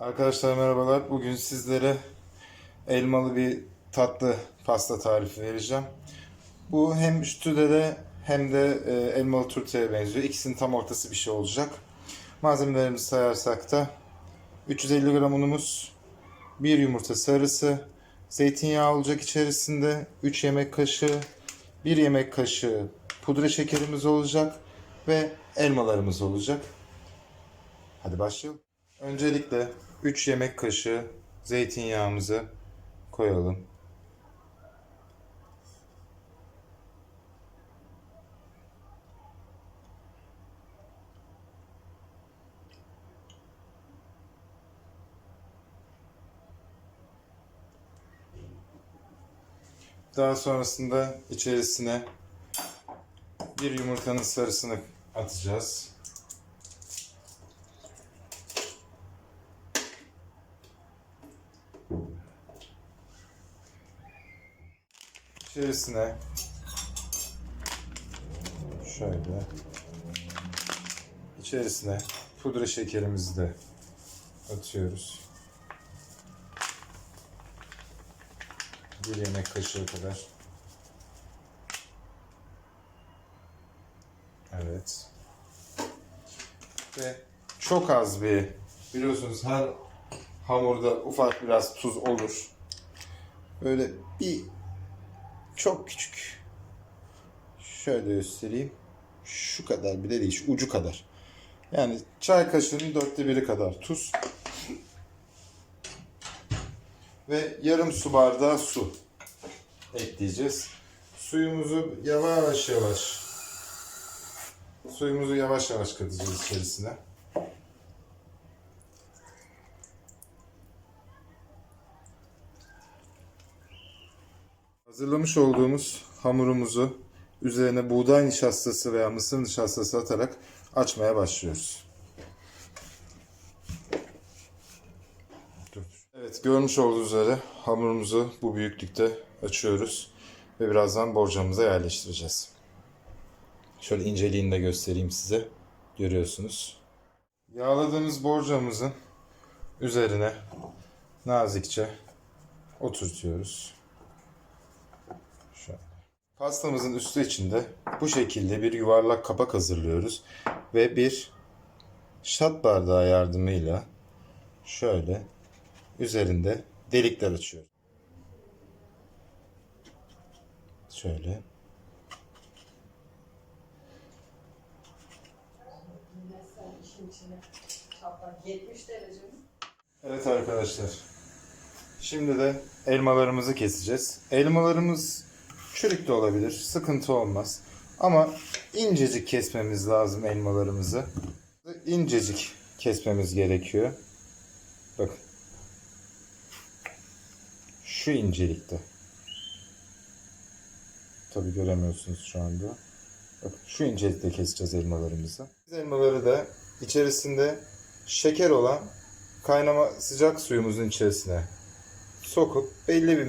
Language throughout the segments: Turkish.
Arkadaşlar merhabalar. Bugün sizlere elmalı bir tatlı pasta tarifi vereceğim. Bu hem stüdede hem de e, elmalı turtaya benziyor. İkisinin tam ortası bir şey olacak. Malzemelerimizi sayarsak da 350 gram unumuz, 1 yumurta sarısı, zeytinyağı olacak içerisinde, 3 yemek kaşığı, 1 yemek kaşığı pudra şekerimiz olacak ve elmalarımız olacak. Hadi başlayalım. Öncelikle 3 yemek kaşığı zeytinyağımızı koyalım. Daha sonrasında içerisine bir yumurtanın sarısını atacağız. İçerisine şöyle içerisine pudra şekerimizi de atıyoruz. Bir yemek kaşığı kadar. Evet. Ve çok az bir biliyorsunuz her hamurda ufak biraz tuz olur. Böyle bir çok küçük. Şöyle göstereyim. Şu kadar bile değil, şu ucu kadar. Yani çay kaşığının dörtte biri kadar tuz. Ve yarım su bardağı su ekleyeceğiz. Suyumuzu yavaş yavaş suyumuzu yavaş yavaş katacağız içerisine. Hazırlamış olduğumuz hamurumuzu üzerine buğday nişastası veya mısır nişastası atarak açmaya başlıyoruz. Evet görmüş olduğunuz üzere hamurumuzu bu büyüklükte açıyoruz ve birazdan borcamıza yerleştireceğiz. Şöyle inceliğini de göstereyim size. Görüyorsunuz. Yağladığımız borcamızın üzerine nazikçe oturtuyoruz. Pastamızın üstü içinde bu şekilde bir yuvarlak kapak hazırlıyoruz ve bir şat bardağı yardımıyla şöyle üzerinde delikler açıyoruz. Şöyle. Mesela işin içine hatta 70 derece mi? Evet arkadaşlar. Şimdi de elmalarımızı keseceğiz. Elmalarımız çürük de olabilir. Sıkıntı olmaz. Ama incecik kesmemiz lazım elmalarımızı. İncecik kesmemiz gerekiyor. Bakın. Şu incelikte. Tabi göremiyorsunuz şu anda. Bakın şu incelikte keseceğiz elmalarımızı. Biz elmaları da içerisinde şeker olan kaynama sıcak suyumuzun içerisine sokup belli bir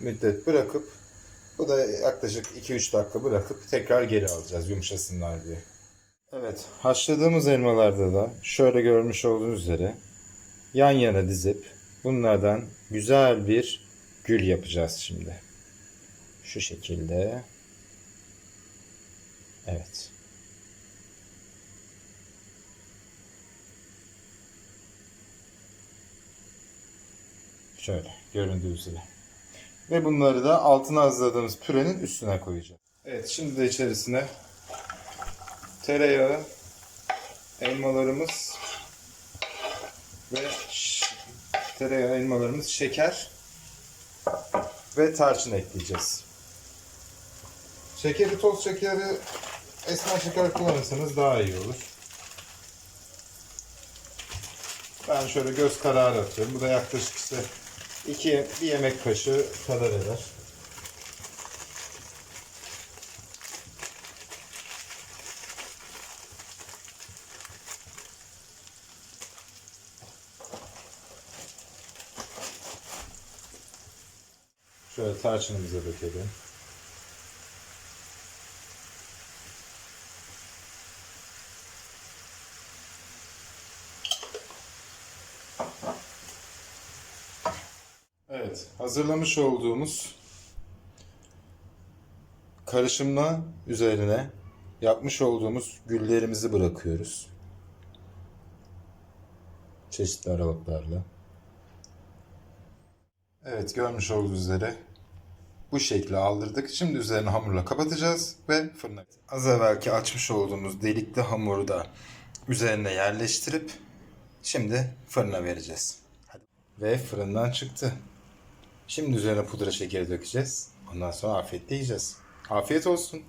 müddet, bırakıp bu da yaklaşık 2-3 dakika bırakıp tekrar geri alacağız yumuşasınlar diye. Evet haşladığımız elmalarda da şöyle görmüş olduğunuz üzere yan yana dizip bunlardan güzel bir gül yapacağız şimdi. Şu şekilde. Evet. Şöyle göründüğü üzere. Ve bunları da altına hazırladığımız pürenin üstüne koyacağız. Evet şimdi de içerisine tereyağı, elmalarımız ve tereyağı, elmalarımız, şeker ve tarçın ekleyeceğiz. Şekeri, toz şekeri, esmer şeker kullanırsanız daha iyi olur. Ben şöyle göz kararı atıyorum. Bu da yaklaşık işte iki bir yemek kaşığı kadar eder. Şöyle tarçınımıza dökelim. Evet, hazırlamış olduğumuz karışımla üzerine yapmış olduğumuz güllerimizi bırakıyoruz. Çeşitli aralıklarla. Evet, görmüş olduğunuz üzere bu şekli aldırdık. Şimdi üzerine hamurla kapatacağız ve fırına. Az evvelki açmış olduğumuz delikli hamuru da üzerine yerleştirip şimdi fırına vereceğiz. Hadi. Ve fırından çıktı. Şimdi üzerine pudra şekeri dökeceğiz. Ondan sonra afiyetle yiyeceğiz. Afiyet olsun.